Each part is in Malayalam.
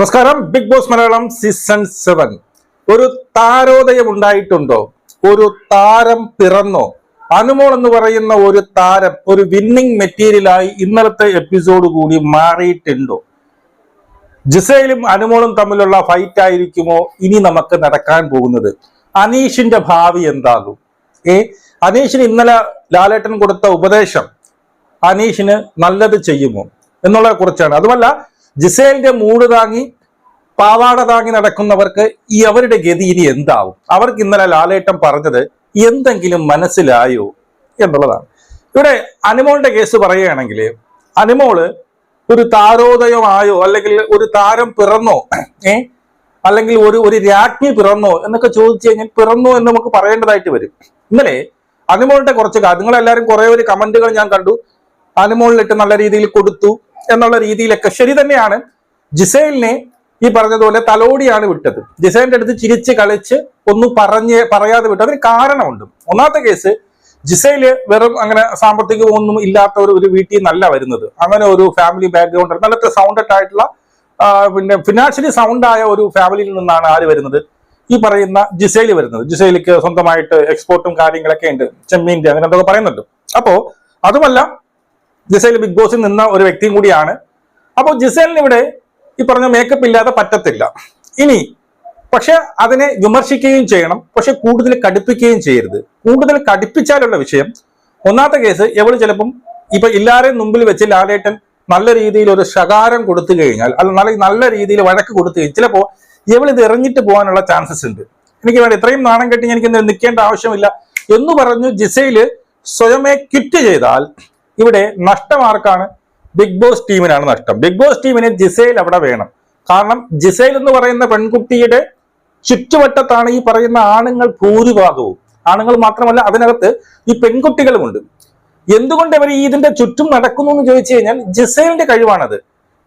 നമസ്കാരം. Big Boss Malayalam season seven. ഒരു താരോദയം ഉണ്ടായിട്ടുണ്ടോ? ഒരു താരം പിറന്നോ? അനുമോൾ എന്ന് പറയുന്ന ഒരു താരം ഒരു വിന്നിംഗ് മെറ്റീരിയലായി ഇന്നലത്തെ എപ്പിസോഡ് കൂടി മാറിയിട്ടുണ്ടോ? ജിസയിലും അനുമോളും തമ്മിലുള്ള ഫൈറ്റ് ആയിരിക്കുമോ? ഇനി നമുക്ക് നടക്കാൻ പോകുന്നത്. അനീഷിന്റെ ഭാവി എന്താകും? ഏ അനീഷിന് ഇന്നലെ ലാലേട്ടൻ കൊടുത്ത ഉപദേശം അനീഷിന് നല്ലത് ചെയ്യുമോ? എന്നുള്ളതിനെ കുറിച്ചാണ്. അതുമല്ല ജിസേലിന്റെ മൂട് താങ്ങി പാവാട താങ്ങി നടക്കുന്നവർക്ക് ഈ അവരുടെ ഗതി ഇനി എന്താവും? അവർക്ക് ഇന്നലെ ലാലേട്ടം പറഞ്ഞത് എന്തെങ്കിലും മനസ്സിലായോ എന്നുള്ളതാണ്. ഇവിടെ അനുമോളുടെ കേസ് പറയുകയാണെങ്കിൽ അനുമോൾ ഒരു താരോദയമായോ അല്ലെങ്കിൽ ഒരു താരം പിറന്നോ ഏ? അല്ലെങ്കിൽ ഒരു ഒരു രാജ്ഞി പിറന്നോ എന്നൊക്കെ ചോദിച്ചു കഴിഞ്ഞാൽ പിറന്നോ എന്ന് നമുക്ക് പറയേണ്ടതായിട്ട് വരും. ഇന്നലെ അനുമോളുടെ കുറച്ച് കാര്യങ്ങൾ എല്ലാവരും കുറെ ഒരു കമന്റുകൾ ഞാൻ കണ്ടു. അനുമോളിലിട്ട് നല്ല രീതിയിൽ കൊടുത്തു. എന്നുള്ള രീതിയിലൊക്കെ ശരി തന്നെയാണ് ജിസൈലിനെ ഈ പറഞ്ഞതുപോലെ തലോടിയാണ് വിട്ടത്. ജിസൈലിന്റെ അടുത്ത് ചിരിച്ച് കളിച്ച് ഒന്നും പറഞ്ഞ് പറയാതെ വിട്ടു. അതിന് കാരണമുണ്ട്. ഒന്നാമത്തെ കേസ് ജിസൈൽ വെറും അങ്ങനെ സാമ്പത്തികവും ഒന്നും ഇല്ലാത്ത ഒരു ഒരു വീട്ടിൽ നിന്നല്ല വരുന്നത്. അങ്ങനെ ഒരു ഫാമിലി ബാക്ക്ഗ്രൗണ്ട് നല്ല സൗണ്ടഡ് ആയിട്ടുള്ള പിന്നെ ഫിനാൻഷ്യലി സൗണ്ടായ ഒരു ഫാമിലിയിൽ നിന്നാണ് ആര് വരുന്നത്? ഈ പറയുന്ന ജിസൈൽ വരുന്നത്. ജിസൈലിക്ക് സ്വന്തമായിട്ട് എക്സ്പോർട്ടും കാര്യങ്ങളൊക്കെ ഉണ്ട്. ചെമ്മീന്റെ അങ്ങനെ എന്തൊക്കെ പറയുന്നുണ്ട്. അപ്പോൾ അതുമല്ല ജിസൈൽ ബിഗ് ബോസിൽ നിന്ന ഒരു വ്യക്തിയും കൂടിയാണ്. അപ്പോൾ ജിസൈലിന് ഇവിടെ ഈ പറഞ്ഞ മേക്കപ്പ് ഇല്ലാതെ പറ്റത്തില്ല. ഇനി പക്ഷെ അതിനെ വിമർശിക്കുകയും ചെയ്യണം. പക്ഷെ കൂടുതൽ കടുപ്പിക്കുകയും ചെയ്യരുത്. കൂടുതൽ കടുപ്പിച്ചാലുള്ള വിഷയം. ഒന്നാമത്തെ കേസ് എവൾ ചിലപ്പം ഇപ്പൊ എല്ലാവരെയും മുമ്പിൽ വെച്ച് ലാലേട്ടൻ നല്ല രീതിയിൽ ഒരു ശകാരം കൊടുത്തു കഴിഞ്ഞാൽ അല്ല നല്ല നല്ല രീതിയിൽ വഴക്ക് കൊടുത്തു കഴിഞ്ഞാൽ ചിലപ്പോൾ എവിടെ ഇത് എറിഞ്ഞിട്ട് പോകാനുള്ള ചാൻസസ് ഉണ്ട്. എനിക്ക് വേണ്ട ഇത്രയും നാണം കെട്ടി എനിക്ക് നിൽക്കേണ്ട ആവശ്യമില്ല എന്ന് പറഞ്ഞു ജിസയിൽ സ്വയമേ ക്വിറ്റ് ചെയ്താൽ ഇവിടെ നഷ്ടം ആർക്കാണ്? ബിഗ് ബോസ് ടീമിനാണ് നഷ്ടം. ബിഗ് ബോസ് ടീമിന് ജിസൈൽ അവിടെ വേണം. കാരണം ജിസൈൽ എന്ന് പറയുന്ന പെൺകുട്ടിയുടെ ചുറ്റുവട്ടത്താണ് ഈ പറയുന്ന ആണുങ്ങൾ ഭൂരിഭാഗവും. ആണുങ്ങൾ മാത്രമല്ല അതിനകത്ത് ഈ പെൺകുട്ടികളുമുണ്ട്. എന്തുകൊണ്ട് അവർ ഇതിന്റെ ചുറ്റും നടക്കുന്നു എന്ന് ചോദിച്ചു കഴിഞ്ഞാൽ ജിസൈലിന്റെ കഴിവാണത്.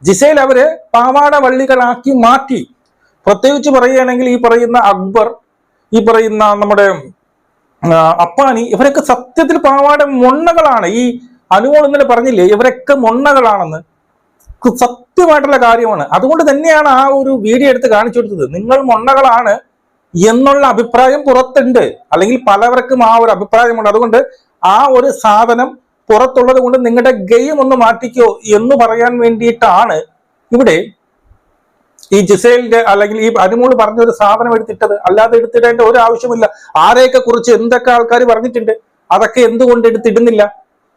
ജിസൈൽ അവർ പാവാട വള്ളികളാക്കി മാറ്റി. പ്രത്യേകിച്ച് പറയുകയാണെങ്കിൽ ഈ പറയുന്ന അക്ബർ ഈ പറയുന്ന നമ്മുടെ അപ്പാനി ഇവരൊക്കെ സത്യത്തിൽ പാവാട മൊണ്ണകളാണ്. ഈ അനുമോൾ ഇന്നലെ പറഞ്ഞില്ലേ ഇവരൊക്കെ മൊണ്ണകളാണെന്ന്. സത്യമായിട്ടുള്ള കാര്യമാണ്. അതുകൊണ്ട് തന്നെയാണ് ആ ഒരു വീഡിയോ എടുത്ത് കാണിച്ചു കൊടുത്തത്. നിങ്ങൾ മൊണ്ണകളാണ് എന്നുള്ള അഭിപ്രായം പുറത്തുണ്ട്. അല്ലെങ്കിൽ പലവർക്കും ആ ഒരു അഭിപ്രായമുണ്ട്. അതുകൊണ്ട് ആ ഒരു സാധനം പുറത്തുള്ളത് കൊണ്ട് നിങ്ങളുടെ ഗെയിം ഒന്ന് മാറ്റിക്കോ എന്ന് പറയാൻ വേണ്ടിയിട്ടാണ് ഇവിടെ ഈ ജിസേലിന്റെ അല്ലെങ്കിൽ ഈ അനുമോൾ പറഞ്ഞ ഒരു സാധനം എടുത്തിട്ടത്. അല്ലാതെ എടുത്തിടേണ്ട ഒരു ആവശ്യമില്ല. ആരെയൊക്കെ കുറിച്ച് എന്തൊക്കെ ആൾക്കാർ പറഞ്ഞിട്ടുണ്ട്? അതൊക്കെ എന്തുകൊണ്ട് എടുത്തിടുന്നില്ല?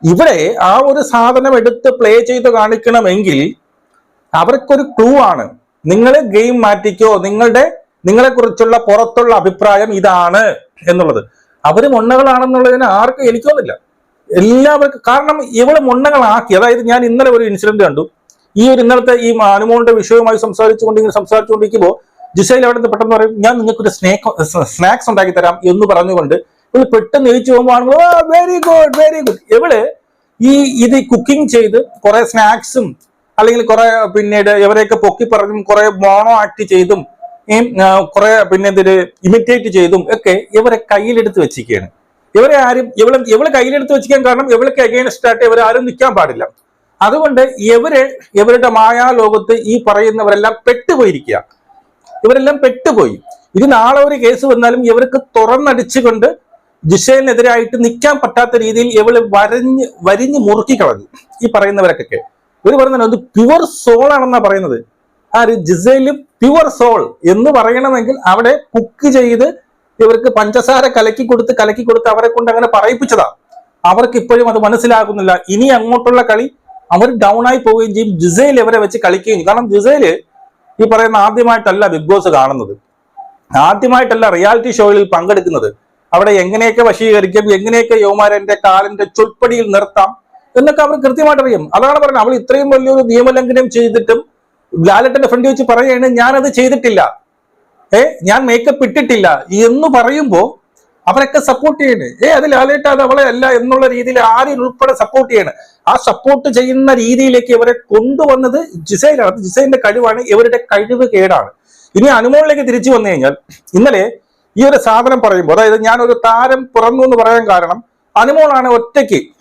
ഇവിടെ ആ ഒരു സാധനം എടുത്ത് പ്ലേ ചെയ്ത് കാണിക്കണമെങ്കിൽ അവർക്കൊരു ക്ലൂ ആണ്. നിങ്ങൾ ഗെയിം മാറ്റിക്കോ നിങ്ങളുടെ നിങ്ങളെക്കുറിച്ചുള്ള പുറത്തുള്ള അഭിപ്രായം ഇതാണ് എന്നുള്ളത്. അവർ മൊണ്ണകളാണെന്നുള്ളതിന് ആർക്കും എനിക്കൊന്നുമില്ല. എല്ലാവർക്കും കാരണം ഇവൾ മൊണ്ണകളാക്കി. അതായത് ഞാൻ ഇന്നലെ ഒരു ഇൻസിഡന്റ് കണ്ടു. ഈ ഒരു ഇന്നലത്തെ ഈ അനുമോളിന്റെ വിഷയവുമായി സംസാരിച്ചുകൊണ്ട് ഇങ്ങനെ സംസാരിച്ചുകൊണ്ടിരിക്കുമ്പോൾ ജിസൈൽ അവിടെ നിന്ന് പെട്ടെന്ന് പറയും ഞാൻ നിങ്ങൾക്കൊരു സ്നേക്ക് സ്നാക്സ് ഉണ്ടാക്കി തരാം എന്ന് പറഞ്ഞുകൊണ്ട് ഇവൾ പെട്ടെന്ന് എഴുതിച്ചു പോകുമ്പോൾ വെരി ഗുഡ് വെരി ഗുഡ് ഇവൾ ഈ ഇത് കുക്കിംഗ് ചെയ്ത് കുറെ സ്നാക്സും അല്ലെങ്കിൽ കുറെ പിന്നീട് ഇവരെയൊക്കെ പൊക്കി പറഞ്ഞും കുറെ മോണോ ആക്ട് ചെയ്തും ഈ, കുറെ പിന്നെ ഇതിൽ ഇമിറ്റേറ്റ് ചെയ്തും ഒക്കെ ഇവരെ കയ്യിലെടുത്ത് വെച്ചിരിക്കുകയാണ്. ഇവരെ ആരും ഇവളെ ഇവളെ കയ്യിലെടുത്ത് വെച്ചിരിക്കാൻ കാരണം ഇവൾക്ക് അഗെയിൻസ്റ്റ് ആയിട്ട് ഇവരെ ആരും നിൽക്കാൻ പാടില്ല. അതുകൊണ്ട് ഇവർ ഇവരുടെ മായാലോകത്ത് ഈ പറയുന്നവരെല്ലാം പെട്ടുപോയിരിക്കുക ഇവരെല്ലാം പെട്ടുപോയി. ഇത് നാളെ ഒരു കേസ് വന്നാലും ഇവർക്ക് തുറന്നടിച്ചുകൊണ്ട് ജിഷേലിനെതിരായിട്ട് നിൽക്കാൻ പറ്റാത്ത രീതിയിൽ ഇവൾ വരഞ്ഞ് വരിഞ്ഞ് മുറുക്കി കളഞ്ഞു. ഈ പറയുന്നവരൊക്കെ ഇവർ പറയുന്നത് പ്യുവർ സോൾ ആണെന്നാ പറയുന്നത്. ആര് ജിസേൽ പ്യുവർ സോൾ എന്ന് പറയണമെങ്കിൽ അവിടെ കുക്ക് ചെയ്ത് ഇവർക്ക് പഞ്ചസാര കലക്കി കൊടുത്ത് കലക്കി കൊടുത്ത് അവരെ കൊണ്ട് അങ്ങനെ പറയിപ്പിച്ചതാ. അവർക്ക് ഇപ്പോഴും അത് മനസ്സിലാകുന്നില്ല. ഇനി അങ്ങോട്ടുള്ള കളി അവർ ഡൗൺ ആയി പോവുകയും ചെയ്യും. ജിസേൽ ഇവരെ വെച്ച് കളിക്കുകയും ചെയ്യും. കാരണം ജിസേൽ ഈ പറയുന്ന ആദ്യമായിട്ടല്ല ബിഗ് ബോസ് കാണുന്നത്. ആദ്യമായിട്ടല്ല റിയാലിറ്റി ഷോയിൽ പങ്കെടുക്കുന്നത്. അവിടെ എങ്ങനെയൊക്കെ വശീകരിക്കും എങ്ങനെയൊക്കെ യൗമാരന്റെ കാലിന്റെ ചുൽപ്പടിയിൽ നിർത്താം എന്നൊക്കെ അവർ കൃത്യമായിട്ട് അറിയാം. അതാണ് പറഞ്ഞത്. അവൾ ഇത്രയും വലിയൊരു നിയമലംഘനം ചെയ്തിട്ടും ലാലട്ടന്റെ ഫ്രണ്ട് വെച്ച് പറയുകയാണ് ഞാനത് ചെയ്തിട്ടില്ല. ഏ ഞാൻ മേക്കപ്പ് ഇട്ടിട്ടില്ല. എന്ന് പറയുമ്പോൾ അവരൊക്കെ സപ്പോർട്ട് ചെയ്യണേ. ഏ അത് ലാലേട്ട അത് അവളെ അല്ല എന്നുള്ള രീതിയിൽ ആരും ഉൾപ്പെടെ സപ്പോർട്ട് ചെയ്യണം. ആ സപ്പോർട്ട് ചെയ്യുന്ന രീതിയിലേക്ക് ഇവരെ കൊണ്ടുവന്നത് ജിസൈലാണ്. ജിസൈലിന്റെ കഴിവാണ് ഇവരുടെ കഴിവ് കേടാണ്. ഇനി അനുമോളിലേക്ക് തിരിച്ചു വന്നു കഴിഞ്ഞാൽ ഇന്നലെ ഈ ഒരു സാധനം പറയുമ്പോൾ അതായത് ഞാൻ ഒരു താരം പിറന്നു എന്ന് പറയാൻ കാരണം അനുമോളാണ് ഒറ്റയ്ക്ക്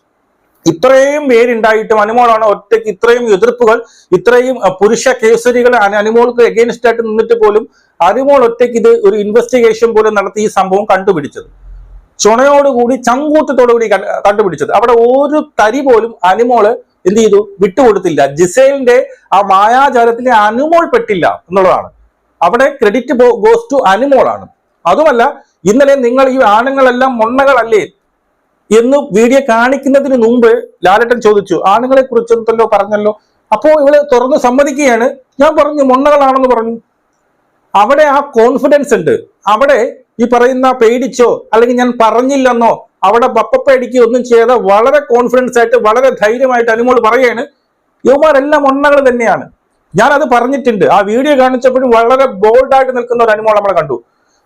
ഇത്രയും പേരുണ്ടായിട്ടും അനുമോളാണ് ഒറ്റയ്ക്ക് ഇത്രയും എതിർപ്പുകൾ ഇത്രയും പുരുഷ കേസരികൾ അനു- അനുമോൾക്ക് എഗെയിൻസ്റ്റ് ആയിട്ട് നിന്നിട്ട് പോലും അനുമോൾ ഒറ്റയ്ക്ക് ഇത് ഒരു ഇൻവെസ്റ്റിഗേഷൻ പോലും നടത്തി ഈ സംഭവം കണ്ടുപിടിച്ചത്. ചുണയോടുകൂടി ചങ്കൂറ്റത്തോടുകൂടി കണ്ട്- കണ്ടുപിടിച്ചത്. അവിടെ ഒരു തരി പോലും അനുമോൾ എന്ത് ചെയ്തു? വിട്ടുകൊടുത്തില്ല. ജിസേലിന്റെ ആ മായാജാലത്തിലെ അനുമോൾ പെട്ടില്ല എന്നുള്ളതാണ്. അവിടെ ക്രെഡിറ്റ് ഗോസ് ടു അനുമോളാണ്. അതുമല്ല ഇന്നലെ നിങ്ങൾ ഈ ആണുങ്ങളെല്ലാം മൊണ്ണകളല്ലേ? എന്ന് വീഡിയോ കാണിക്കുന്നതിന് മുമ്പ് ലാലട്ടൻ ചോദിച്ചു ആണുങ്ങളെ കുറിച്ചെന്തല്ലോ പറഞ്ഞല്ലോ? അപ്പോ ഇവൾ തുറന്ന് സമ്മതിക്കുകയാണ്. ഞാൻ പറഞ്ഞു മൊണ്ണകളാണെന്ന് പറഞ്ഞു. അവിടെ ആ കോൺഫിഡൻസ് ഉണ്ട്. അവിടെ ഈ പറയുന്ന പേടിച്ചോ അല്ലെങ്കിൽ ഞാൻ പറഞ്ഞില്ലെന്നോ അവിടെ ബപ്പപ്പ അടിക്കുക ഒന്നും ചെയ്യാതെ വളരെ കോൺഫിഡൻസ് ആയിട്ട് വളരെ ധൈര്യമായിട്ട് അനുമോൾ പറയാണ് യുവമാരെല്ലാം മൊണ്ണകൾ തന്നെയാണ്. ഞാൻ അത് പറഞ്ഞിട്ടുണ്ട്. ആ വീഡിയോ കാണിച്ചപ്പോഴും വളരെ ബോൾഡായിട്ട് നിൽക്കുന്ന ഒരു അനുമോൾ നമ്മൾ കണ്ടു.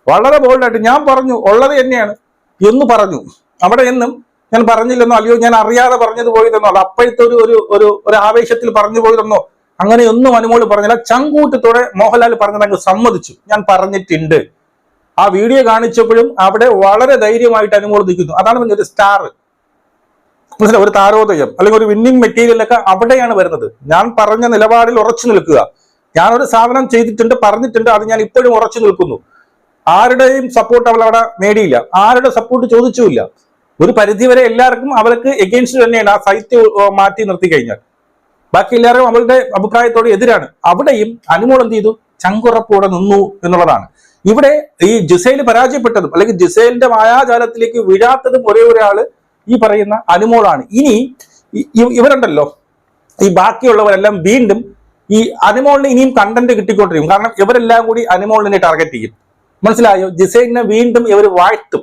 വളരെ ബോൾഡായിട്ട് ഞാൻ പറഞ്ഞു ഉള്ളത് തന്നെയാണ് എന്ന് പറഞ്ഞു. അവിടെ എന്നും ഞാൻ പറഞ്ഞില്ലെന്നോ അല്ലയോ ഞാൻ അറിയാതെ പറഞ്ഞത് പോയതെന്നോ അല്ല അപ്പോഴത്തെ ഒരു ഒരു ഒരു ഒരു ആവേശത്തിൽ പറഞ്ഞു പോയതെന്നോ അങ്ങനെയൊന്നും അനുമോൾ പറഞ്ഞില്ല. ചങ്കൂട്ടത്തോടെ മോഹൻലാൽ പറഞ്ഞത് അങ്ങ് സമ്മതിച്ചു. ഞാൻ പറഞ്ഞിട്ടുണ്ട്. ആ വീഡിയോ കാണിച്ചപ്പോഴും അവിടെ വളരെ ധൈര്യമായിട്ട് അനുമോൾ നിൽക്കുന്നു. അതാണ് ഒരു സ്റ്റാർ മനസ്സിലായി? ഒരു താരോദയം അല്ലെങ്കിൽ ഒരു വിന്നിങ് മെറ്റീരിയലൊക്കെ അവിടെയാണ് വരുന്നത്. ഞാൻ പറഞ്ഞ നിലപാടിൽ ഉറച്ചു നിൽക്കുക. ഞാനൊരു സാധനം ചെയ്തിട്ടുണ്ട് പറഞ്ഞിട്ടുണ്ട് അത് ഞാൻ ഇപ്പോഴും ഉറച്ചു നിൽക്കുന്നു. ആരുടെയും സപ്പോർട്ട് അവൾ അവിടെ നേടിയില്ല. ആരുടെ സപ്പോർട്ട് ചോദിച്ചുമില്ല. ഒരു പരിധിവരെ എല്ലാവർക്കും അവൾക്ക് എഗെയിൻസ്റ്റ് തന്നെയാണ് ആ സൈറ്റ് മാറ്റി നിർത്തി കഴിഞ്ഞാൽ. ബാക്കി എല്ലാവരും അവളുടെ അഭിപ്രായത്തോട് എതിരാണ്. അവിടെയും അനുമോൾ എന്ത് ചെയ്തു? ചങ്കുറപ്പോടെ നിന്നു എന്നുള്ളതാണ്. ഇവിടെ ഈ ജിസൈൽ പരാജയപ്പെട്ടതും അല്ലെങ്കിൽ ജിസൈലിന്റെ മായാജാലത്തിലേക്ക് വീഴാത്തതും ഒരേ ഒരാൾ ഈ പറയുന്ന അനുമോളാണ്. ഇനി ഇവരുണ്ടല്ലോ. ഈ ബാക്കിയുള്ളവരെല്ലാം വീണ്ടും ഈ അനുമോളിന് ഇനിയും കണ്ടന്റ് കിട്ടിക്കൊണ്ടിരിക്കും. കാരണം ഇവരെല്ലാം കൂടി അനുമോളിനെ ടാർഗറ്റ് ചെയ്യും. മനസ്സിലായോ? ജിസൈലിനെ വീണ്ടും ഇവർ വാഴ്ത്തും.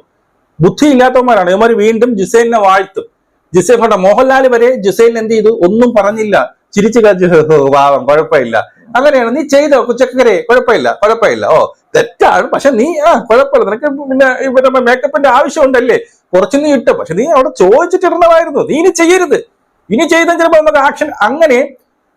ബുദ്ധി ഇല്ലാത്തവന്മാരാണ് ഇവർ വീണ്ടും ജിസൈലിനെ വാഴ്ത്തും. ജിസൈൽ മോഹൻലാൽ വരെ ജിസൈലിന് എന്ത് ചെയ്തു? ഒന്നും പറഞ്ഞില്ല. ചിരിച്ചു കാച്ചു പാവം കുഴപ്പമില്ല. അങ്ങനെയാണ് നീ ചെയ്തോ കുച്ചക്കരെ? കുഴപ്പമില്ല കുഴപ്പമില്ല. ഓ തെറ്റാണ്. പക്ഷെ നീ ആ കുഴപ്പമില്ല. നിനക്ക് പിന്നെ ഇവിടെ മേക്കപ്പിന്റെ ആവശ്യം ഉണ്ടല്ലേ കുറച്ച് നീ ഇട്ടു. പക്ഷെ നീ അവിടെ ചോദിച്ചിട്ടിരുന്നതായിരുന്നു. നീ ഇനി ചെയ്യരുത്. ഇനി ചെയ്ത ചിലപ്പോൾ നമുക്ക് ആക്ഷൻ അങ്ങനെ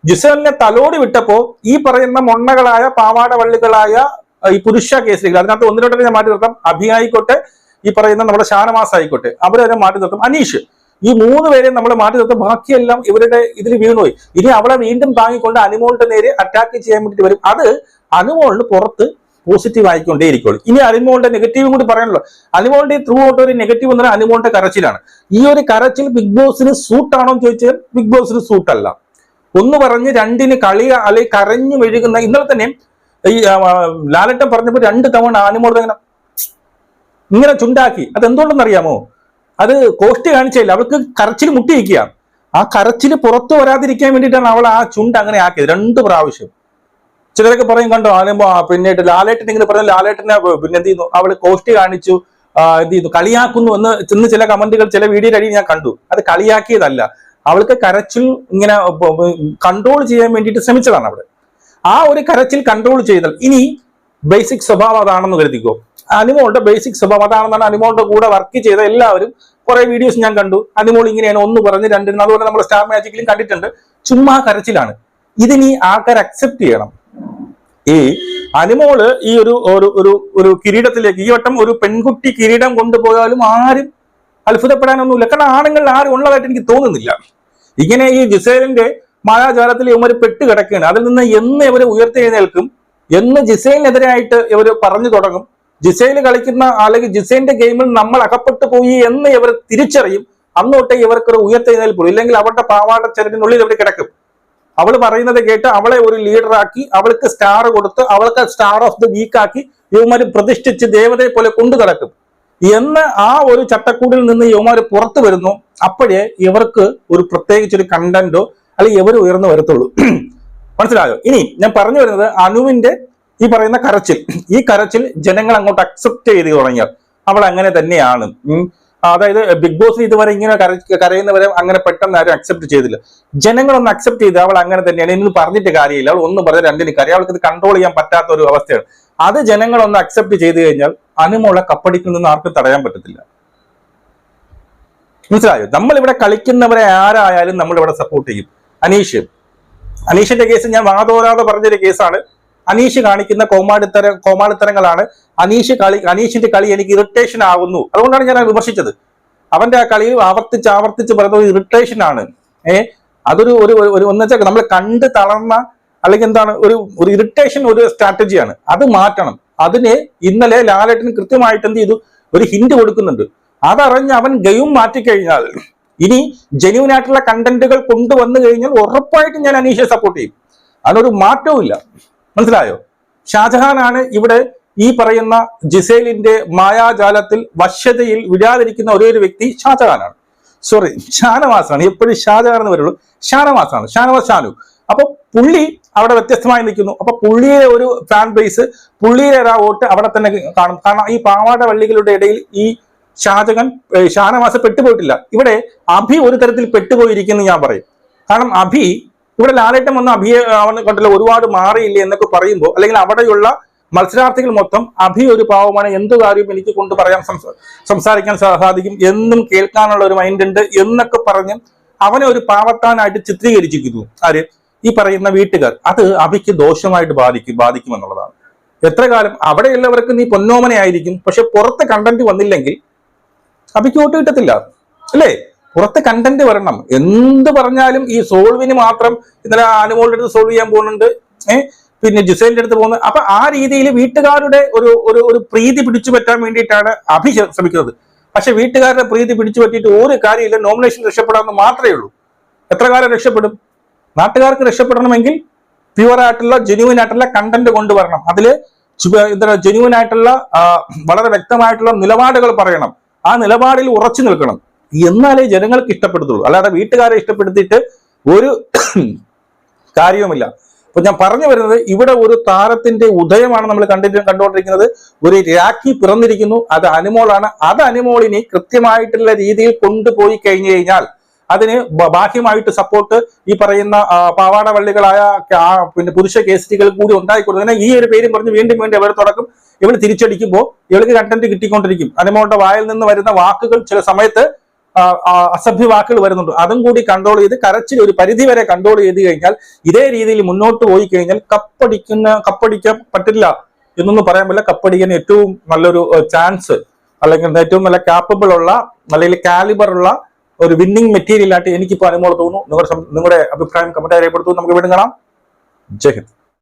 ജിസലിനെ തലോടി വിട്ടപ്പോ ഈ പറയുന്ന മൊണ്ണകളായ പാവാടവള്ളികളായ ഈ പുരുഷ കേസിലേക്ക് അതിനകത്ത് ഒന്ന് രണ്ടെണ്ണം ഞാൻ മാറ്റി നിർത്താം. അഭി ആയിക്കോട്ടെ ഈ പറയുന്ന നമ്മുടെ ഷാനവാസ് ആയിക്കോട്ടെ അവരെ മാറ്റി നിർത്തും. അനീഷ് ഈ മൂന്ന് പേരെയും നമ്മൾ മാറ്റി നിർത്തും. ബാക്കിയെല്ലാം ഇവരുടെ ഇതിൽ വീണുപോയി. ഇനി അവളെ വീണ്ടും താങ്ങിക്കൊണ്ട് അനുമോളിന്റെ നേരെ അറ്റാക്ക് ചെയ്യാൻ വേണ്ടിയിട്ട് വരും. അത് അനുമോളിന് പുറത്ത് പോസിറ്റീവ് ആയിക്കൊണ്ടേയിരിക്കുള്ളൂ. ഇനി അനുമോളുടെ നെഗറ്റീവും കൂടി പറയാനുള്ളൂ. അനുമോളുടെ ത്രൂ ഔട്ട് ഒരു നെഗറ്റീവ് എന്ന് പറഞ്ഞാൽ അനുമോളുടെ കരച്ചിലാണ്. ഈ ഒരു കരച്ചിൽ ബിഗ് ബോസിന് സൂട്ടാണോ എന്ന് ചോദിച്ചാൽ ബിഗ് ബോസിന് സൂട്ടല്ല ഒന്ന് പറഞ്ഞ് രണ്ടിന് കളി അല്ലെങ്കിൽ കരഞ്ഞു മെഴുകുന്ന ഇന്നലെ തന്നെ ഈ ലാലട്ടൻ പറഞ്ഞപ്പോൾ രണ്ട് തവണ ആനിമോൾ ഇങ്ങനെ ഇങ്ങനെ ചുണ്ടാക്കി. അത് എന്തുകൊണ്ടെന്ന് അറിയാമോ അത് കോസ്റ്റ് കാണിച്ചില്ല അവൾക്ക് കരച്ചിൽ മുട്ടിയിരിക്കുക. ആ കരച്ചിൽ പുറത്തു വരാതിരിക്കാൻ വേണ്ടിയിട്ടാണ് അവൾ ആ ചുണ്ട് അങ്ങനെ ആക്കിയത്. രണ്ട് പ്രാവശ്യം. ചിലരൊക്കെ പറയും കണ്ടോ ആലുമ്പോ പിന്നെ ലാലേട്ടൻ ഇങ്ങനെ പറഞ്ഞ ലാലേട്ടനെ പിന്നെ എന്ത് ചെയ്യുന്നു? അവൾ കോസ്റ്റ് കാണിച്ചു എന്ത് ചെയ്യുന്നു? കളിയാക്കുന്നു എന്ന് ചെന്ന് ചില കമന്റുകൾ ചില വീഡിയോയുടെ അടിയിൽ ഞാൻ കണ്ടു. അത് കളിയാക്കിയതല്ല. അവൾക്ക് കരച്ചിൽ ഇങ്ങനെ കൺട്രോൾ ചെയ്യാൻ വേണ്ടിയിട്ട് ശ്രമിച്ചതാണ് അവിടെ ആ ഒരു കരച്ചിൽ കൺട്രോൾ ചെയ്താൽ ഇനി ബേസിക് സ്വഭാവം അതാണെന്ന് കരുതിക്കോ. അനിമോളുടെ ബേസിക് സ്വഭാവം അതാണെന്നാണ് അനിമോളുടെ കൂടെ വർക്ക് ചെയ്ത എല്ലാവരും കുറെ വീഡിയോസ് ഞാൻ കണ്ടു. അനിമോൾ ഇങ്ങനെയാണ് ഒന്ന് പറഞ്ഞ് രണ്ടിന് അതുപോലെ നമ്മൾ സ്റ്റാർ മാജിക്കിലും കണ്ടിട്ടുണ്ട്. ചുമ്മാ കരച്ചിലാണ്. ഇതിനി ആൾക്കാർ അക്സെപ്റ്റ് ചെയ്യണം. ഈ അനിമോൾ ഈ ഒരു ഒരു ഒരു കിരീടത്തിലേക്ക് ഈ വട്ടം ഒരു പെൺകുട്ടി കിരീടം കൊണ്ടുപോയാലും ആരും അത്ഭുതപ്പെടാനൊന്നുമില്ല. കാരണം ആണുങ്ങളിൽ ആരും ഉള്ളതായിട്ട് എനിക്ക് തോന്നുന്നില്ല. ഇങ്ങനെ ഈ ജിസേലിന്റെ മായാജാലത്തിൽ ഇവർ പെട്ട് കിടക്കുകയാണ്. അതിൽ നിന്ന് എന്ന് ഇവർ ഉയർത്തെഴുന്നേൽക്കും എന്ന് ജിസൈലിനെതിരായിട്ട് ഇവർ പറഞ്ഞു തുടങ്ങും. ജിസൈൽ കളിക്കുന്ന അല്ലെങ്കിൽ ജിസൈലിന്റെ ഗെയിമിൽ നമ്മൾ അകപ്പെട്ടു പോയി എന്ന് ഇവർ തിരിച്ചറിയും. അന്ന് തൊട്ടേ ഇവർക്കൊരു ഉയർത്തെഴുന്നേൽപ്പുള്ളൂ. ഇല്ലെങ്കിൽ അവരുടെ പാവാട ചെറുതിനുള്ളിൽ ഇവർ കിടക്കും. അവൾ പറയുന്നത് കേട്ട് അവളെ ഒരു ലീഡറാക്കി അവൾക്ക് സ്റ്റാർ കൊടുത്ത് അവൾക്ക് സ്റ്റാർ ഓഫ് ദി വീക്ക് ആക്കി യുവമാര് പ്രതിഷ്ഠിച്ച് ദേവതയെ പോലെ കൊണ്ടു കിടക്കും എന്ന് ആ ഒരു ചട്ടക്കൂടിൽ നിന്ന് യുവമാര് പുറത്തു വരുന്നു. അപ്പോഴേ ഇവർക്ക് ഒരു പ്രത്യേകിച്ചൊരു കണ്ടന്റോ അല്ലെങ്കിൽ എവർ ഉയർന്നു വരത്തുള്ളൂ? മനസ്സിലായോ? ഇനി ഞാൻ പറഞ്ഞു വരുന്നത് അണുവിന്റെ ഈ പറയുന്ന കരച്ചിൽ. ഈ കരച്ചിൽ ജനങ്ങൾ അങ്ങോട്ട് അക്സെപ്റ്റ് ചെയ്ത് തുടങ്ങിയാൽ അവൾ അങ്ങനെ തന്നെയാണ്. അതായത് ബിഗ് ബോസ് ഇതുവരെ ഇങ്ങനെ കര- കരയുന്നവരെ അങ്ങനെ പെട്ടെന്ന് ആരും അക്സെപ്റ്റ് ചെയ്തില്ല. ജനങ്ങളൊന്ന് അക്സെപ്റ്റ് ചെയ്ത് അവൾ അങ്ങനെ തന്നെയാണ്. ഇന്ന് പറഞ്ഞിട്ട് കാര്യമില്ല. അവൾ ഒന്നും പറഞ്ഞ രണ്ടിന് കാര്യം അവൾക്ക് ഇത് കൺട്രോൾ ചെയ്യാൻ പറ്റാത്ത ഒരു അവസ്ഥയാണ്. അത് ജനങ്ങളൊന്ന് അക്സെപ്റ്റ് ചെയ്ത് കഴിഞ്ഞാൽ അനുമുള്ള കപ്പടിക്കിൽ നിന്ന് ആർക്കും തടയാൻ പറ്റത്തില്ല. മനസ്സിലായോ? നമ്മളിവിടെ കളിക്കുന്നവരെ ആരായാലും നമ്മളിവിടെ സപ്പോർട്ട് ചെയ്യും. അനീഷ്. അനീഷിന്റെ കേസ് ഞാൻ വാദോരാതെ പറഞ്ഞൊരു കേസാണ്. അനീഷ് കാണിക്കുന്ന കോമാളിത്തര കോമാളിത്തരങ്ങളാണ്. അനീഷ് കളി അനീഷിന്റെ കളി എനിക്ക് ഇറിറ്റേഷൻ ആവുന്നു അതുകൊണ്ടാണ് ഞാൻ വിമർശിച്ചത്. അവന്റെ ആ കളിയിൽ ആവർത്തിച്ച് ആവർത്തിച്ച് പറയുന്ന ഒരു ഇറിറ്റേഷൻ ആണ്. ഏ? അതൊരു ഒരു ഒരു- ഒരു ഒന്ന് വെച്ചാൽ നമ്മൾ കണ്ട് തളർന്ന അല്ലെങ്കിൽ എന്താണ് ഒരു ഒരു ഇറിറ്റേഷൻ ഒരു സ്ട്രാറ്റജിയാണ് അത് മാറ്റണം. അതിന് ഇന്നലെ ലാലേട്ടന് കൃത്യമായിട്ട് എന്ത് ചെയ്തു? ഒരു ഹിന്റ് കൊടുക്കുന്നുണ്ട്. അതറിഞ്ഞ് അവൻ ഗെയിം മാറ്റിക്കഴിഞ്ഞാൽ ഇനി ജെന്യൂൻ ആയിട്ടുള്ള കണ്ടന്റുകൾ കൊണ്ടുവന്നു കഴിഞ്ഞാൽ ഉറപ്പായിട്ടും ഞാൻ അനീഷയെ സപ്പോർട്ട് ചെയ്യും. അതിനൊരു മാറ്റവും ഇല്ല മനസ്സിലായോ? ഷാജഹാനാണ് ഇവിടെ ഈ പറയുന്ന ജിസേലിന്റെ മായാജാലത്തിൽ വശ്യതയിൽ വിടാതിരിക്കുന്ന ഒരേ ഒരു വ്യക്തി ഷാജഹാനാണ്. സോറി ഷാനവാസാണ്. എപ്പോഴും ഷാജഹാൻ എന്ന് വരുള്ളൂ ഷാനവാസാണ്. ഷാനവാസ് ഷാനു. അപ്പൊ പുള്ളി അവിടെ വ്യത്യസ്തമായി നിൽക്കുന്നു. അപ്പൊ പുള്ളിയുടെ ഒരു ഫാൻ ബേസ് പുള്ളിയുടെ ആ വോട്ട് അവിടെ തന്നെ കാണും. കാരണം ഈ പാവാട വള്ളികളുടെ ഇടയിൽ ഈ ഷാജഹാൻ ഷാനവാസ പെട്ടുപോയിട്ടില്ല. ഇവിടെ അഭി ഒരു തരത്തിൽ പെട്ടുപോയിരിക്കുന്നു ഞാൻ പറയും. കാരണം അഭി ഇവിടെ ലാലേട്ടൻ വന്ന അഭിയെ അവനെ കണ്ടല്ലോ ഒരുപാട് മാറിയില്ലേ എന്നൊക്കെ പറയുമ്പോൾ അല്ലെങ്കിൽ അവിടെയുള്ള മത്സരാർത്ഥികൾ മൊത്തം അഭി ഒരു പാവമാണ് എന്ത് കാര്യവും എനിക്ക് കൊണ്ട് പറയാൻ സംസാരിക്കാൻ സാധിക്കും എന്നും കേൾക്കാനുള്ള ഒരു മൈൻഡ് ഉണ്ട് എന്നൊക്കെ പറഞ്ഞ് അവനെ ഒരു പാവത്താനായിട്ട് ചിത്രീകരിച്ചിരിക്കുന്നു. ആര്? ഈ പറയുന്ന വീട്ടുകാർ. അത് അഭിക്ക് ദോഷമായിട്ട് ബാധിക്കും ബാധിക്കും എന്നുള്ളതാണ് എത്ര കാലം അവിടെയുള്ളവർക്ക് നീ പൊന്നോമനയായിരിക്കും പക്ഷെ പുറത്ത് കണ്ടന്റ് വന്നില്ലെങ്കിൽ അഭിക്ക് വോട്ട് കിട്ടത്തില്ല. അല്ലേ? പുറത്ത് കണ്ടന്റ് വരണം. എന്ത് പറഞ്ഞാലും ഈ സോൾവിന് മാത്രം ഇന്നലെ അനുമോളുടെ അടുത്ത് സോൾവ് ചെയ്യാൻ പോകുന്നുണ്ട്. ഏഹ് പിന്നെ ജിസേലിന്റെ അടുത്ത് പോകുന്നത് അപ്പൊ ആ രീതിയിൽ വീട്ടുകാരുടെ ഒരു ഒരു ഒരു പ്രീതി പിടിച്ചു പറ്റാൻ വേണ്ടിയിട്ടാണ് അഭി ശ്രമിക്കുന്നത്. പക്ഷെ വീട്ടുകാരുടെ പ്രീതി പിടിച്ചു പറ്റിയിട്ട് ഒരു കാര്യമില്ല. നോമിനേഷൻ രക്ഷപ്പെടാമെന്ന് മാത്രമേ ഉള്ളൂ. എത്ര കാലം രക്ഷപ്പെടും? നാട്ടുകാർക്ക് രക്ഷപ്പെടണമെങ്കിൽ പ്യുവർ ആയിട്ടുള്ള ജെന്യൂൻ ആയിട്ടുള്ള കണ്ടന്റ് കൊണ്ടുവരണം. അതിൽ ചുവ- എന്താ ജെന്യൂൻ ആയിട്ടുള്ള വളരെ വ്യക്തമായിട്ടുള്ള നിലപാടുകൾ പറയണം. ആ നിലപാടിൽ ഉറച്ചു നിൽക്കണം. എന്നാലേ ജനങ്ങൾക്ക് ഇഷ്ടപ്പെടുത്തുള്ളൂ. അല്ലാതെ വീട്ടുകാരെ ഇഷ്ടപ്പെടുത്തിയിട്ട് ഒരു കാര്യവുമില്ല. അപ്പൊ ഞാൻ പറഞ്ഞു വരുന്നത് ഇവിടെ ഒരു താരത്തിന്റെ ഉദയമാണ് നമ്മൾ കണ്ടിട്ട് കണ്ടുകൊണ്ടിരിക്കുന്നത്. ഒരു രാഖി പിറന്നിരിക്കുന്നു. അത് അനുമോളാണ്. അത് അനുമോളിനെ കൃത്യമായിട്ടുള്ള രീതിയിൽ കൊണ്ടുപോയി കഴിഞ്ഞു കഴിഞ്ഞാൽ അതിന് ബാഹ്യമായിട്ട് സപ്പോർട്ട് ഈ പറയുന്ന പാവാടവള്ളികളായ പാവാട വള്ളികളായ പിന്നെ പുരുഷ കേസരികൾ കൂടി ഉണ്ടായിക്കൊടുത്തതിനെ ഈ ഒരു പേരും പറഞ്ഞ് വീണ്ടും വീണ്ടും അവർ തുടക്കം? ഇവൾ തിരിച്ചടിക്കുമ്പോൾ ഇവൾക്ക് കണ്ടന്റ് കിട്ടിക്കൊണ്ടിരിക്കും. അനുമോളുടെ വായിൽ നിന്ന് വരുന്ന വാക്കുകൾ ചില സമയത്ത് അസഭ്യ വാക്കുകൾ വരുന്നുണ്ട്. അതും കൂടി കൺട്രോൾ ചെയ്ത് കരച്ചിൽ ഒരു പരിധി വരെ കൺട്രോൾ ചെയ്ത് കഴിഞ്ഞാൽ ഇതേ രീതിയിൽ മുന്നോട്ട് പോയി കഴിഞ്ഞാൽ കപ്പടിക്കുന്ന കപ്പടിക്കാൻ പറ്റില്ല എന്നൊന്നും പറയാൻ പറ്റില്ല. കപ്പടിക്കാൻ ഏറ്റവും നല്ലൊരു ചാൻസ് അല്ലെങ്കിൽ ഏറ്റവും നല്ല കാപ്പബിൾ ഉള്ള അല്ലെങ്കിൽ കാലിബർ ഉള്ള ഒരു വിന്നിംഗ് മെറ്റീരിയൽ ആയിട്ട് എനിക്കിപ്പോൾ അനുമോൾ തോന്നുന്നു. നിങ്ങളുടെ നിങ്ങളുടെ അഭിപ്രായം കമന്റ് രേഖപ്പെടുത്തുന്നു. നമുക്ക് വീണ്ടും കാണാം. ജയ് ഹിന്ദ്.